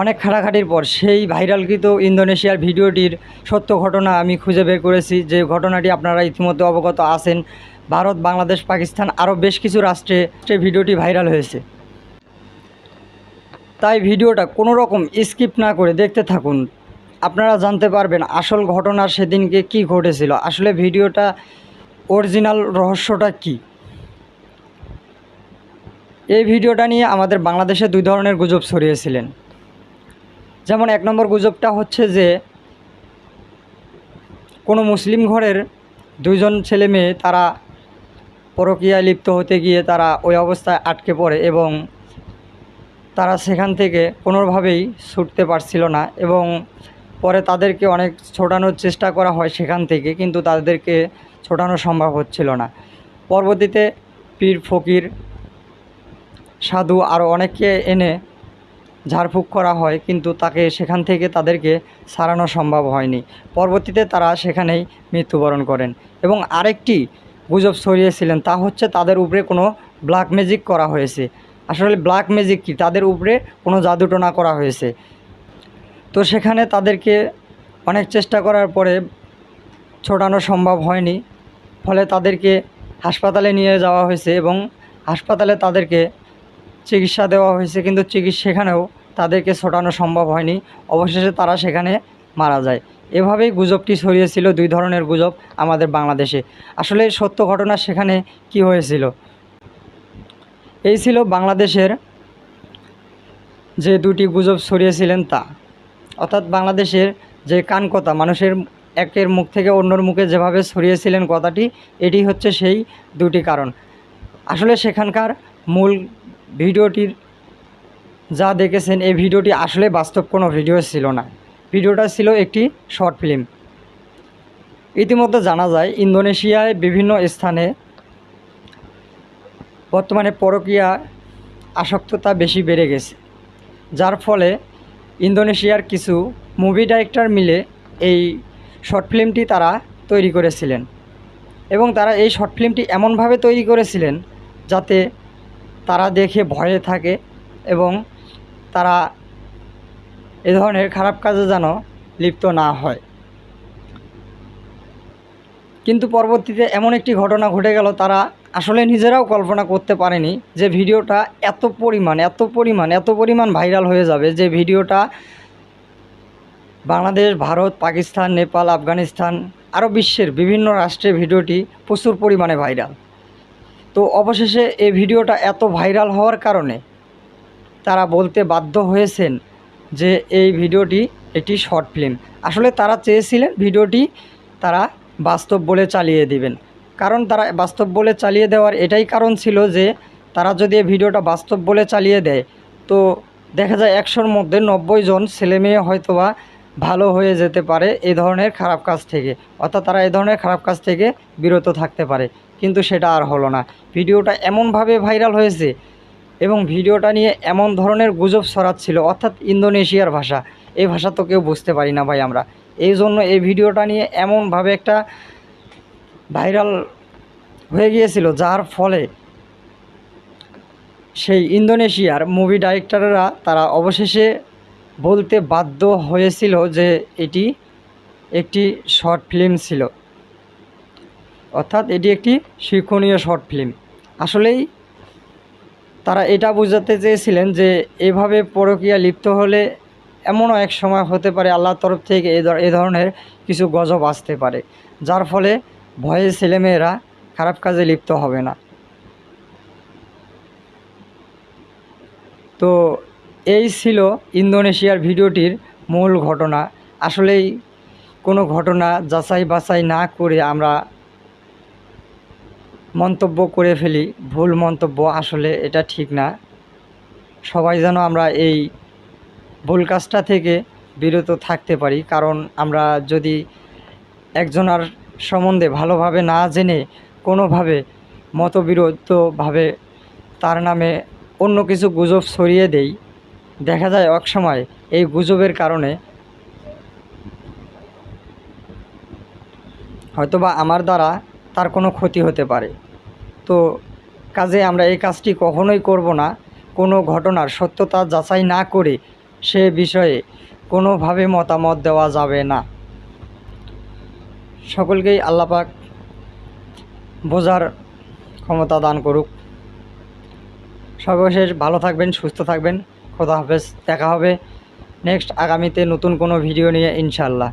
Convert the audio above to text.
অনেক খাটাখাটির পর সেই ভাইরালকৃত ইন্দোনেশিয়ার ভিডিওটির সত্য ঘটনা আমি খুঁজে বের করেছি। যে ঘটনাটি আপনারা ইতিমধ্যে অবগত আছেন, ভারত, বাংলাদেশ, পাকিস্তান আরও বেশ কিছু রাষ্ট্রে ভিডিওটি ভাইরাল হয়েছে। তাই ভিডিওটা কোনো রকম স্কিপ না করে দেখতে থাকুন। আপনারা জানতে পারবেন আসল ঘটনা সেদিনকে কি ঘটেছিল। আসলে ভিডিওটা অরিজিনাল রহস্যটা কী? এই ভিডিওটা নিয়ে আমাদের বাংলাদেশে দুই ধরনের গুজব ছড়িয়েছিলেন। যেমন এক নম্বর গুজবটা হচ্ছে যে, কোনো মুসলিম ঘরের দুইজন ছেলে মেয়ে তারা পরকীয়ায় লিপ্ত হতে গিয়ে তারা ওই অবস্থায় আটকে পড়ে এবং তারা সেখান থেকে কোনোভাবেই ছুটতে পারছিল না এবং পরে তাদেরকে অনেক ছোটানোর চেষ্টা করা হয় সেখান থেকে, কিন্তু তাদেরকে ছোটানো সম্ভব হচ্ছিল না। পরবর্তীতে পীর ফকির সাধু আরও অনেককে এনে ঝাড়ফুঁক করা হয়, কিন্তু তাকে সেখান থেকে তাদেরকে সারানো সম্ভব হয়নি। পরবর্তীতে তারা সেখানেই মৃত্যুবরণ করেন এবং আরেকটি গুজব ছড়িয়েছিলেন, তা হচ্ছে তাদের উপরে কোনো ব্ল্যাক ম্যাজিক করা হয়েছে। আসলে ব্ল্যাক ম্যাজিক কি? তাদের উপরে কোনো জাদুটোনা করা হয়েছে। তো সেখানে তাদেরকে অনেক চেষ্টা করার পরে ছোটানো সম্ভব হয়নি। ফলে তাদেরকে হাসপাতালে নিয়ে যাওয়া হয়েছে এবং হাসপাতালে তাদেরকে চিকিৎসা দেওয়া হয়েছে, কিন্তু চিকিৎসা সেখানেও তাদেরকে ছোটানো সম্ভব হয়নি। অবশেষে তারা সেখানে মারা যায়। এভাবেই গুজবটি ছড়িয়েছিল, দুই ধরনের গুজব আমাদের বাংলাদেশে। আসলে সত্য ঘটনা সেখানে কি হয়েছিল? এই ছিল বাংলাদেশের যে দুটি গুজব ছড়িয়েছিলেন তা। অর্থাৎ বাংলাদেশের যে কান কথা মানুষের একের মুখ থেকে অন্যর মুখে যেভাবে ছড়িয়েছিলেন কথাটি, এটি হচ্ছে সেই দুটি কারণ। আসলে সেখানকার মূল ভিডিওটির যা দেখেছেন, এই ভিডিওটি আসলে বাস্তব কোনো ভিডিও ছিল না। ভিডিওটা ছিল একটি শর্ট ফিল্ম। ইতিমধ্যে জানা যায়, ইন্দোনেশিয়ায় বিভিন্ন স্থানে বর্তমানে পরকীয়া আসক্ততা বেশি বেড়ে গেছে, যার ফলে ইন্দোনেশিয়ার কিছু মুভি ডাইরেক্টর মিলে এই শর্ট ফিল্মটি তারা তৈরি করেছিলেন এবং তারা এই শর্ট ফিল্মটি এমনভাবে তৈরি করেছিলেন যাতে তারা দেখে ভয়ে থাকে এবং তারা এ ধরনের খারাপ কাজে যেন লিপ্ত না হয়। কিন্তু পরবর্তীতে এমন একটি ঘটনা ঘটে গেল, তারা আসলে নিজেরাও কল্পনা করতে পারেনি যে ভিডিওটা এত পরিমাণ এত পরিমাণ এত পরিমাণ ভাইরাল হয়ে যাবে যে ভিডিওটা বাংলাদেশ, ভারত, পাকিস্তান, নেপাল, আফগানিস্তান, আরও বিশ্বের বিভিন্ন রাষ্ট্রে ভিডিওটি প্রচুর পরিমাণে ভাইরাল। তো অবশেষে এই ভিডিওটা এত ভাইরাল হওয়ার কারণে তারা বলতে বাধ্য হয়েছেন যে এই ভিডিওটি একটি শর্ট ফিল্ম। আসলে তারা চেয়েছিলেন ভিডিওটি তারা বাস্তব বলে চালিয়ে দিবেন। কারণ তারা বাস্তব বলে চালিয়ে দেওয়ার এটাই কারণ ছিল যে তারা যদি এই ভিডিওটা বাস্তব বলে চালিয়ে দেয়, তো দেখা যায় একশোর মধ্যে নব্বই জন ছেলেমেয়ে হয়তোবা ভালো হয়ে যেতে পারে এই ধরনের খারাপ কাজ থেকে। অর্থাৎ তারা এই ধরনের খারাপ কাজ থেকে বিরত থাকতে পারে। কিন্তু সেটা আর হলো না। ভিডিওটা এমনভাবে ভাইরাল হয়েছে এবং ভিডিওটা নিয়ে এমন ধরনের গুজব ছড়াচ্ছিল, অর্থাৎ ইন্দোনেশিয়ার ভাষা। এই ভাষা তো কেউ বুঝতে পারি না ভাই আমরা। এই জন্য এই ভিডিওটা নিয়ে এমনভাবে একটা ভাইরাল হয়ে গিয়েছিল, যার ফলে সেই ইন্দোনেশিয়ার মুভি ডাইরেক্টররা তারা অবশেষে বলতে বাধ্য হয়েছিল যে এটি একটি শর্ট ফিল্ম ছিল। অর্থাৎ এটি একটি শিক্ষণীয় শর্ট ফিল্ম। আসলেই তারা এটা বোঝাতে চেয়েছিলেন যে এভাবে পরকিয়া লিপ্ত হলে এমনও এক সময় হতে পারে আল্লাহর তরফ থেকে এ ধর- এ ধরনের কিছু গজব আসতে পারে, যার ফলে ভয়ে ছেলেমেয়েরা খারাপ কাজে লিপ্ত হবে না। তো এই ছিল ইন্দোনেশিয়ার ভিডিওটির মূল ঘটনা। আসলেই কোনো ঘটনা যাচাই বাছাই না করে আমরা মন্তব্য করে ফেলি। ভুল মন্তব্য আসলে এটা ঠিক না। সবাই যেন আমরা এই ভুল কাজটা থেকে বিরত থাকতে পারি। কারণ আমরা যদি একজনার সম্বন্ধে ভালোভাবে না জেনে কোনোভাবে মতবিরোধভাবে তার নামে অন্য কিছু গুজব ছড়িয়ে দেই। দেখা যায় সময় এই গুজবের কারণে হয়তোবা আমার দ্বারা তার কোনো ক্ষতি হতে পারে। তো কাজে আমরা এই কাজটি কখনোই করব না। কোনো ঘটনার সত্যতা যাচাই না করে সে বিষয়ে কোনোভাবে মতামত দেওয়া যাবে না। সকলকেই আল্লাপাক বোঝার ক্ষমতা দান করুক। সর্বশেষ ভালো থাকবেন, সুস্থ থাকবেন। খোদা হাফেজ। দেখা হবে নেক্সট আগামীতে নতুন কোনো ভিডিও নিয়ে ইনশাল্লাহ